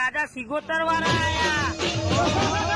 રાજા સિગોતર વાળા આયા.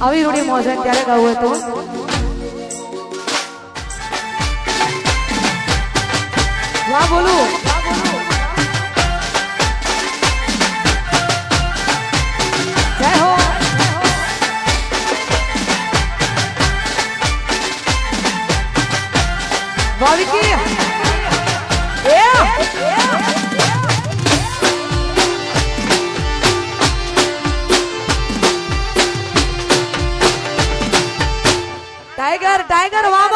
આવી રૂડી મોજન ત્યારે ગાવું હતું વાહ બોલું. ટાઈગર ટાઈગર વામ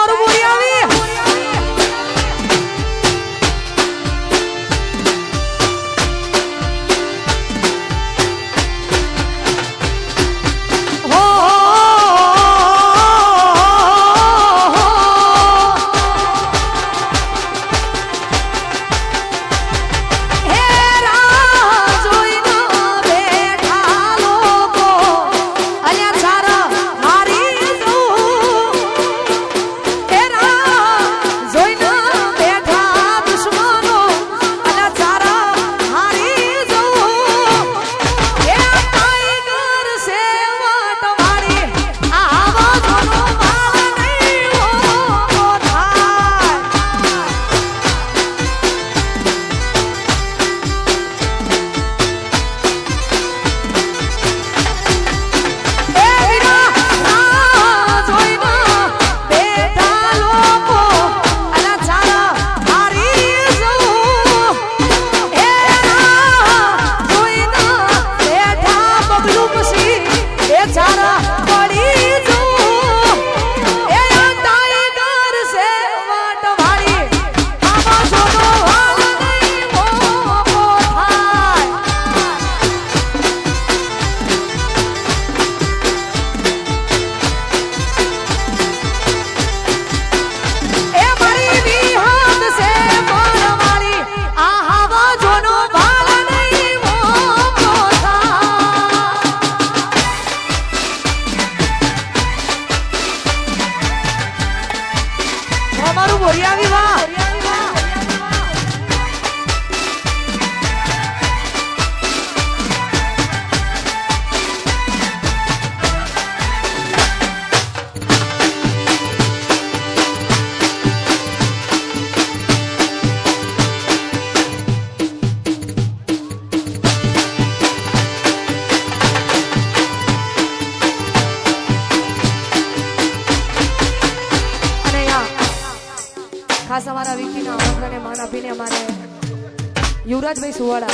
છે અમારે યુવરાજભાઈ સુવાળા.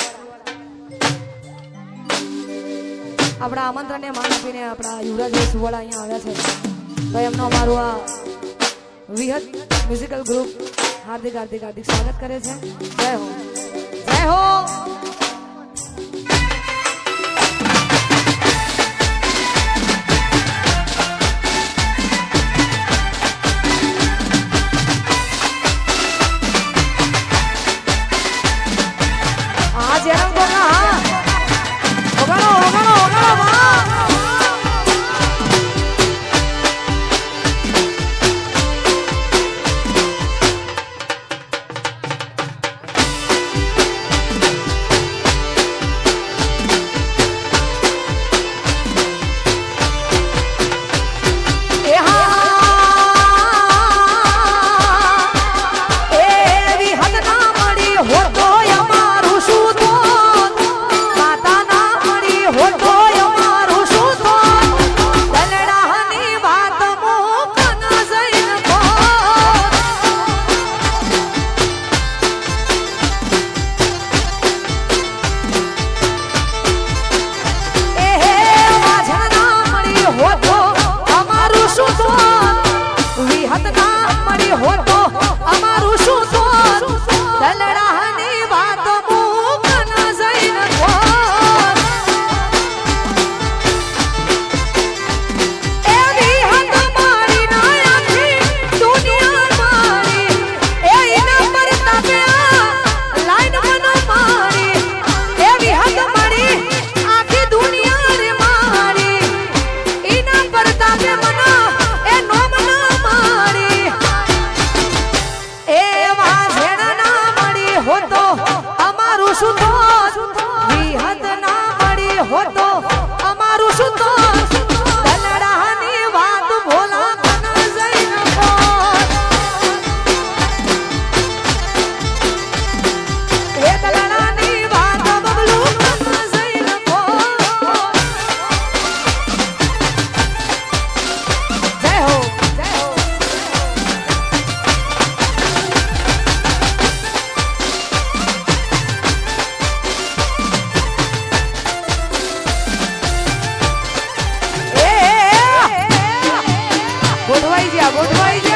આપણા આમંત્રણને માન આપીને આપણા યુવરાજભાઈ સુવાળા અહીંયા આવ્યા છે. તો એમનો અમારું આ વિહત મ્યુઝિકલ ગ્રુપ હાર્દિક હાર્દિક હાર્દિક સ્વાગત કરે છે. જય હો. જય હો. I'm not vamos.